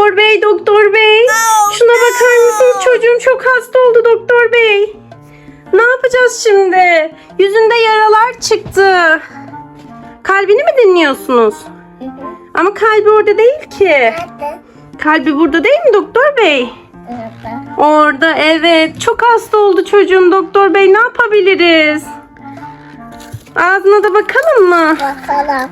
Doktor bey, doktor bey. Şuna bakar mısınız? Çocuğum çok hasta oldu doktor bey. Ne yapacağız şimdi? Yüzünde yaralar çıktı. Kalbini mi dinliyorsunuz? Ama kalbi orada değil ki. Kalbi burada değil mi doktor bey? Orada evet. Çok hasta oldu çocuğum doktor bey. Ne yapabiliriz? Ağzına da bakalım mı? Bakalım.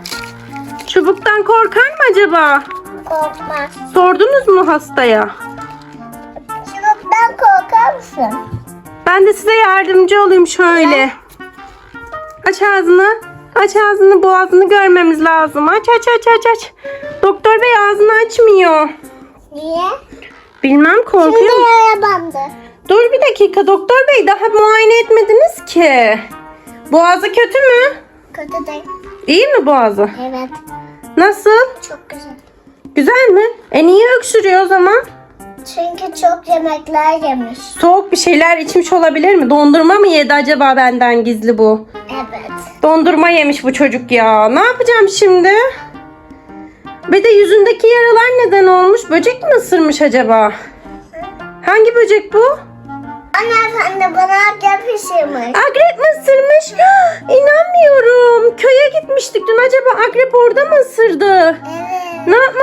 Çubuktan korkar mı acaba? Korkmaz. Sordunuz mu hastaya? Çubuktan korkar mısın? Ben de size yardımcı olayım şöyle. Aç ağzını. Aç ağzını boğazını görmemiz lazım. Aç aç aç aç aç. Doktor bey ağzını açmıyor. Niye? Bilmem Şimdi korkuyor. yara bandı. Dur bir dakika doktor bey daha muayene etmediniz ki. Boğazı kötü mü? Kötü değil. İyi mi boğazı? Evet. Nasıl? Çok güzel. Güzel mi? E niye öksürüyor o zaman? Çünkü çok yemekler yemiş. Soğuk bir şeyler içmiş olabilir mi? Dondurma mı yedi acaba benden gizli bu? Evet. Dondurma yemiş bu çocuk ya. Ne yapacağım şimdi? Ve de yüzündeki yaralar neden olmuş? Böcek mi ısırmış acaba? Hangi böcek bu? Hanımefendi bana yapışırmış. Akrep mi ısırmış? İnanmıyorum. Köye gitmiştik dün. Acaba akrep orada mı ısırdı? Evet.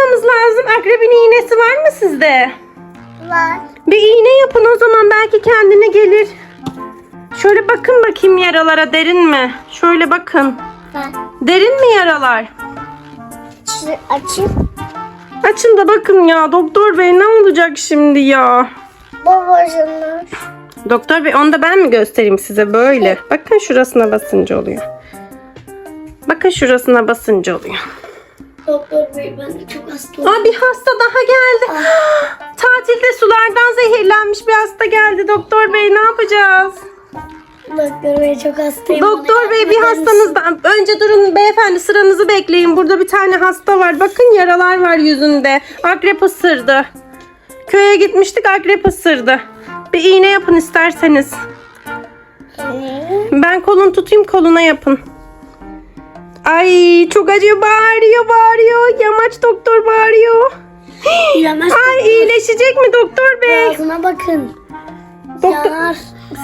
Yapmamız lazım? Akrebin iğnesi var mı sizde? Var. Bir iğne yapın o zaman belki kendine gelir. Şöyle bakın bakayım yaralara derin mi? Şöyle bakın. Var. Derin mi yaralar? Açayım. Açın da bakın ya doktor bey ne olacak şimdi ya? Babacığım. Doktor bey onu da ben mi göstereyim size böyle? Bakın şurasına basınca oluyor. Bakın şurasına basınca oluyor. Doktor bey ben çok hasta Aa bir hasta daha geldi. Tatilde sulardan zehirlenmiş bir hasta geldi doktor bey ne yapacağız? Doktor bey çok hastayım. Doktor bey bir hastanızdan önce durun beyefendi sıranızı bekleyin. Burada bir tane hasta var. Bakın yaralar var yüzünde. Akrep ısırdı. Köye gitmiştik akrep ısırdı. Bir iğne yapın isterseniz. Ben kolunu tutayım koluna yapın. Ay çok acıyor bağırıyor bağırıyor. Yamaç doktor bağırıyor. Yanaş. Ay iyileşecek mi doktor bey? Ağzına bakın. Doktor, Yanar.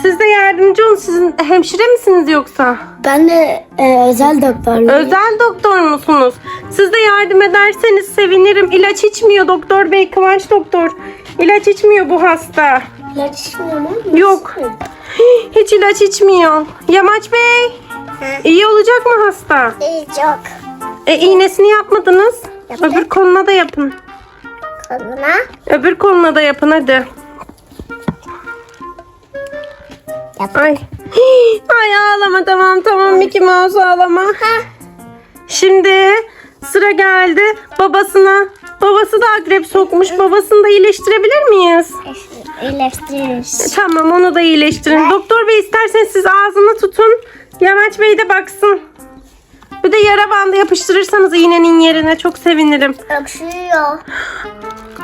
siz de yardımcı olun. Sizin hemşire misiniz yoksa? Ben de e, özel doktorluyum. Özel doktor musunuz? Siz de yardım ederseniz sevinirim. İlaç içmiyor doktor bey, Kıvanç doktor. İlaç içmiyor bu hasta. İlaç içmiyor mu? Yok. Hiç ilaç içmiyor. Yamaç bey, iyi olacak mı hasta? İyi çok. E iğnesini yapmadınız. Yaptık. Öbür koluna da yapın. Koluna. Öbür koluna da yapın hadi. Yap. Ay. Ay ağlama tamam tamam Mickey Mouse ağlama. Şimdi sıra geldi babasına. Babası da akrep sokmuş. Babasını da iyileştirebilir miyiz? İyileştiririz. Tamam onu da iyileştirin. Doktor bey isterseniz siz ağzını tutun. Yamaç bey de baksın. Bir de yara bandı yapıştırırsanız iğnenin yerine çok sevinirim. Öksürüyor.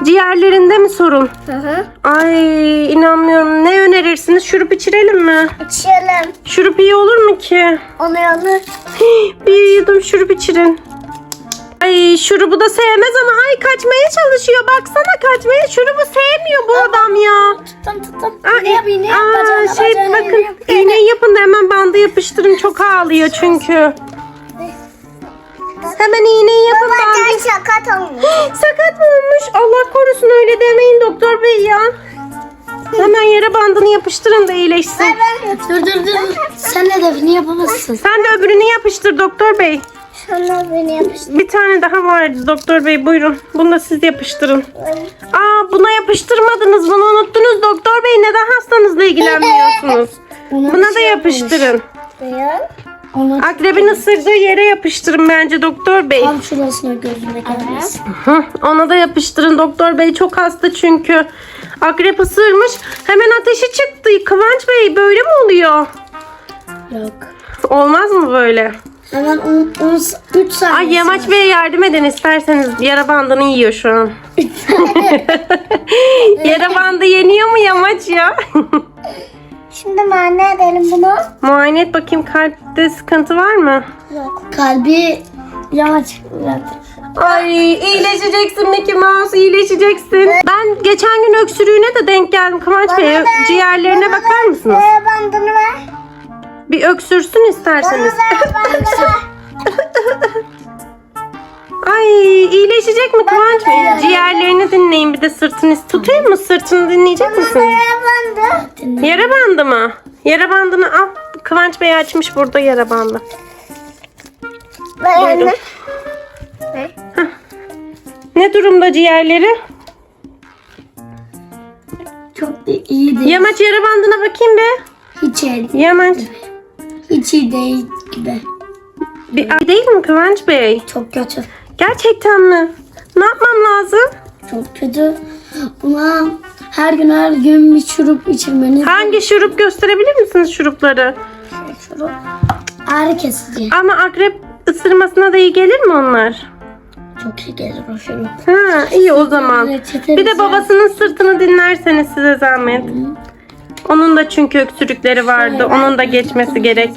Ciğerlerinde mi sorun? Hı hı. Ay inanmıyorum. Ne önerirsiniz? Şurup içirelim mi? İçelim. Şurup iyi olur mu ki? Onu alır. Bir yudum şurup içirin. Ay şurubu da sevmez ama ay kaçmaya çalışıyor. Baksana kaçmaya şurubu sevmiyor bu adam ya. Tuttum tuttum. Aa, İğne yap iğne yap. aa, Bacağına, şey bacağına bakın iğneyi yapın da hemen bandı yapıştırın çok ağlıyor çünkü. Hemen iğneyi yapın bandı. Sakat olmuş. Sakat mı olmuş? Allah korusun öyle demeyin doktor bey ya. Hemen yere bandını yapıştırın da iyileşsin. Dur dur dur. Sen hedefini yapamazsın. Sen de öbürünü yapıştır doktor bey. Sana beni yapıştır. Bir tane daha vardı doktor bey buyurun. Bunu da siz yapıştırın. Aa buna yapıştırmadınız. Bunu unuttunuz doktor bey. Neden hastanızla ilgilenmiyorsunuz? Buna da yapıştırın. Onu Akrebin ısırdığı yere yapıştırın bence doktor bey. tam şurasına gözüne gelmesin. Hı, ona da yapıştırın doktor bey. Çok hasta çünkü. Akrep ısırmış. Hemen ateşi çıktı. Kıvanç bey böyle mi oluyor? Yok. Olmaz mı böyle? Hemen 3 saniye. Ay Yamaç Bey'e yardım edin isterseniz. Yara bandını yiyor şu an. Yara bandı yeniyor mu Yamaç ya? Şimdi muayene edelim bunu. Muayene et bakayım kalpte sıkıntı var mı? Yok. Kalbi yavaş. Ay iyileşeceksin Mickey Mouse iyileşeceksin. Ben geçen gün öksürüğüne de denk geldim Kıvanç Bey. Ciğerlerine bakar mısınız? Bana bandını ver. Bir öksürsün isterseniz. Ay iyileşecek mi Kıvanç Bey? Ciğerlerini dinleyin bir de sırtını. Tutayım mı sırtını dinleyecek misin? bandı. Yara bandı mı? Yara bandını al. Kıvanç Bey açmış burada yara bandı. Buyurun. anne. Ne durumda ciğerleri? Çok iyi değil. Yamaç yara bandına bakayım be. Hiç iyi, Yamaç. Hiç iyi değil gibi. Bir ay değil mi Kıvanç Bey? Çok kötü. Gerçekten mi? Ne yapmam lazım? Çok kötü. Buna her gün her gün bir şurup içirmeniz Hangi şurup gösterebilir misiniz şurupları? Şurup. Ağrı kesici. Ama akrep ısırmasına da iyi gelir mi onlar? Çok iyi gelir o şurup. Ha iyi o zaman. Reçete Bir de babasının sırtını dinlerseniz size zahmet. Onun da çünkü öksürükleri vardı. Onun da geçmesi gerek.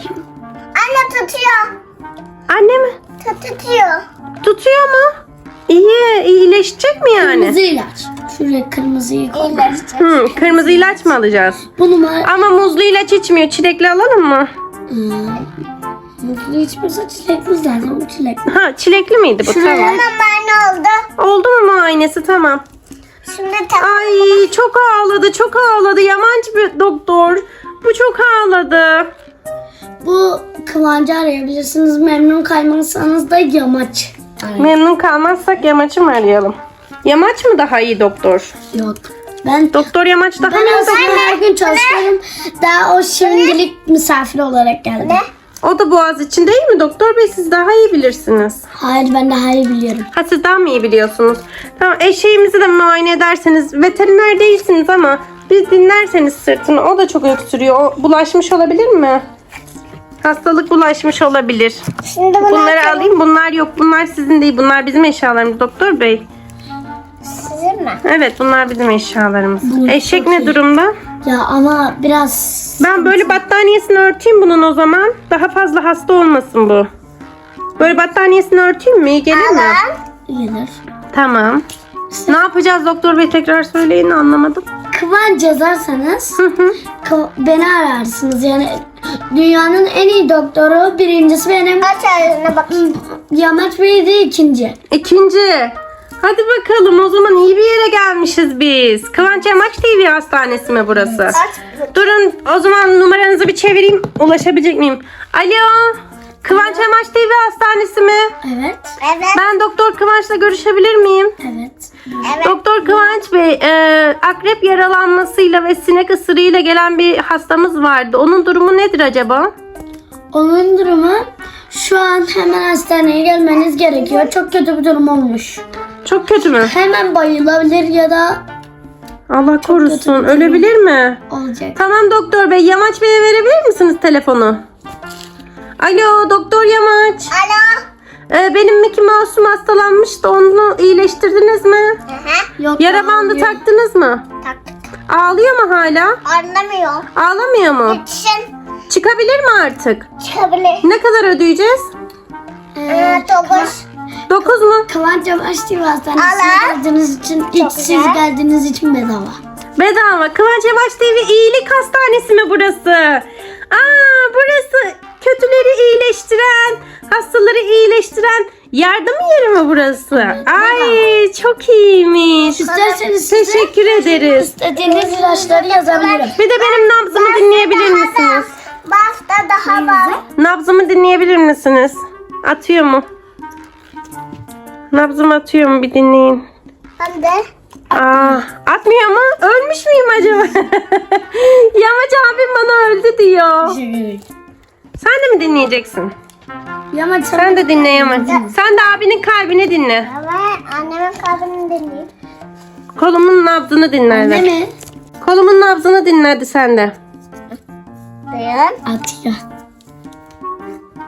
Anne tutuyor. Anne mi? Tutuyor. Tutuyor mu? İyi, iyileşecek mi yani? Kırmızı ilaç. Şuraya kırmızıyı koy. Hı, kırmızı ilaç mı alacağız? Bunu mu? Ama muzlu ilaç içmiyor. Çilekli alalım mı? Hmm. Mutlu içmiyorsa çilekli zaten bu çilekli. Ha, çilekli miydi bu? Şuraya- Tamam. ben oldu. Oldu mu muayenesi? Tamam. Şimdi tamam. Ay çok ağladı, çok ağladı. Yamancı bir doktor. Bu çok ağladı. Bu Kıvancı arayabilirsiniz. Memnun kalmazsanız da yamaç. arayın. Memnun kalmazsak Yamaç'ı mı arayalım? Yamaç mı daha iyi doktor? Yok. Ben Doktor Yamaç daha ben iyi doktor. her gün çalışıyorum. Daha o şimdilik misafir olarak geldi. Ne? O da boğaz için değil mi doktor bey? Siz daha iyi bilirsiniz. Hayır ben daha iyi biliyorum. Ha siz daha mı iyi biliyorsunuz? Tamam eşeğimizi de muayene ederseniz veteriner değilsiniz ama biz dinlerseniz sırtını o da çok öksürüyor. O bulaşmış olabilir mi? Hastalık bulaşmış olabilir. Şimdi Bunları alayım. Bunlar yok. Bunlar sizin değil. Bunlar bizim eşyalarımız doktor bey. sizin mi? Evet bunlar bizim eşyalarımız. Bu Eşek ne iyi. durumda? Ya ama biraz Ben böyle battaniyesini örteyim bunun o zaman. Daha fazla hasta olmasın bu. Böyle battaniyesini örteyim mi? İyi gelir mi? gelir. Tamam. Ne yapacağız doktor bey tekrar söyleyin anlamadım. Kıvanç yazarsanız Hı hı. Kı- beni ararsınız. Yani dünyanın en iyi doktoru birincisi benim. Aç ağzına bakayım. Yamaç Bey de ikinci. İkinci. Hadi bakalım o zaman iyi bir yere gelmişiz biz. Kıvanç Yamaç TV hastanesi mi burası? Durun o zaman numaranızı bir çevireyim. Ulaşabilecek miyim? Alo. Kıvanç Yamaç TV hastanesi mi? Evet. Evet. Ben Doktor Kıvanç'la görüşebilir miyim? Evet. Doktor Kıvanç Bey, e, akrep yaralanmasıyla ve sinek ısırığıyla gelen bir hastamız vardı. Onun durumu nedir acaba? Onun durumu şu an hemen hastaneye gelmeniz gerekiyor. Çok kötü bir durum olmuş. Çok kötü mü? Hemen bayılabilir ya da Allah korusun. kötü. Ölebilir mi? olacak. Tamam doktor bey. Yamaç Bey'e verebilir misiniz telefonu? Alo doktor Yamaç. Alo. Ee, benim Mickey Mouse'um hastalanmıştı. Onu iyileştirdiniz mi? Yok. Yara bandı taktınız mı? Taktık. Ağlıyor mu hala? Anlamıyor. Ağlamıyor mu? Yetişin. Çıkabilir mi artık? Çıkabilir. Ne kadar ödeyeceğiz? Ee, dokuz. 9 mu? Kıvanç Yamaç TV Hastanesi'ne Allah. geldiğiniz için, ilk siz geldiğiniz için bedava. Bedava. Kıvanç Yavaş TV iyilik hastanesi mi burası? Aa burası kötüleri iyileştiren, hastaları iyileştiren yardım yeri mi burası? Ay çok iyiymiş. İsterseniz size Teşekkür ederiz. istediğiniz ilaçları yazabilirim. Bir de benim nabzımı dinleyebilir misiniz? Basta daha var. Nabzımı dinleyebilir misiniz? Atıyor mu? Nabzım atıyor mu bir dinleyin. Ben de. Aa, atmıyor mu? Ölmüş müyüm acaba? Yamaç abim bana öldü diyor. Sen de mi dinleyeceksin? Yamaç Sen de dinle Yamaç. Sen de abinin kalbini dinle. Evet, annemin kalbini dinleyeyim. Kolumun nabzını dinle. Ne hadi. mi? Kolumun nabzını dinle hadi sen de. Dayan. Atıyor.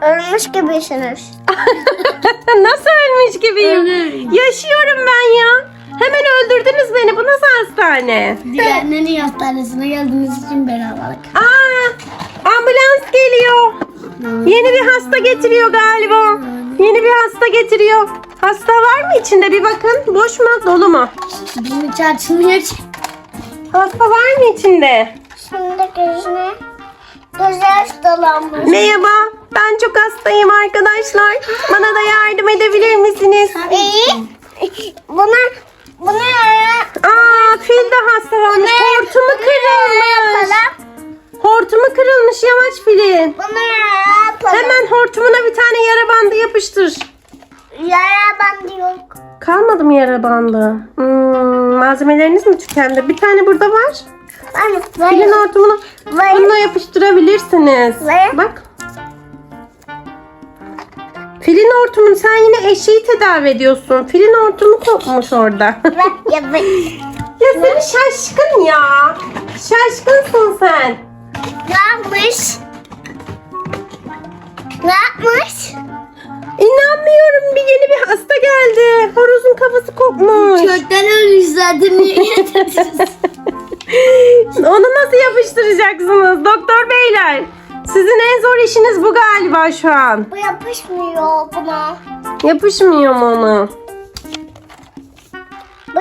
Ölmüş gibisiniz. nasıl ölmüş gibiyim? Yaşıyorum ben ya. Hemen öldürdünüz beni. Bu nasıl hastane? Diğerlerinin hastanesine geldiğiniz için beraberlik. Aa, ambulans geliyor. Yeni bir hasta getiriyor galiba. Yeni bir hasta getiriyor. Hasta var mı içinde bir bakın. Boş mu dolu mu? Bizim hiç açılmıyor ki. Hasta var mı içinde? Şimdi gözüne göz dolanmış. Merhaba. Ben çok hastayım arkadaşlar. Bana da yardım edebilir misiniz? İyi. Buna buna Aa fil de hastalanmış. Hortumu kırılmış. Hortumu kırılmış yamaç filin. Hemen hortumuna bir tane yara bandı yapıştır. Yara bandı yok. Kalmadı mı yara bandı? Hmm, malzemeleriniz mi tükendi? Bir tane burada var. Anne Filin hortumunu Var. bununla yapıştırabilirsiniz. Var. Bak. Filin hortumunu sen yine eşeği tedavi ediyorsun. Filin hortumu kopmuş orada. Bak ya bak. ya şaşkın ya. Şaşkınsın sen. Ne yapmış? Ne yapmış? İnanmıyorum bir yeni bir hasta geldi. Horozun kafası kopmuş. Kökten ölmüş zaten. Onu nasıl yapıştıracaksınız doktor beyler? Sizin en zor işiniz bu galiba şu an. Bu yapışmıyor buna. Yapışmıyor mu ona?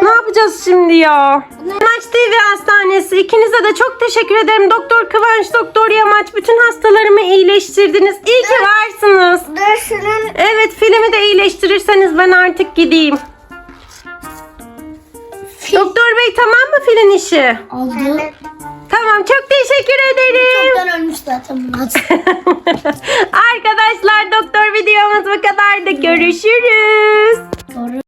Ne yapacağız şimdi ya? Yamaç TV Hastanesi ikinize de çok teşekkür ederim. Doktor Kıvanç, Doktor Yamaç bütün hastalarımı iyileştirdiniz. İyi ki varsınız. Dur şunun Evet filmi de iyileştirirseniz ben artık gideyim. Doktor Bey tamam mı filin işi? Oldu. Tamam çok teşekkür ederim. Kökten ölmüş zaten bunlar. Arkadaşlar doktor videomuz bu kadardı. Görüşürüz. Doğru.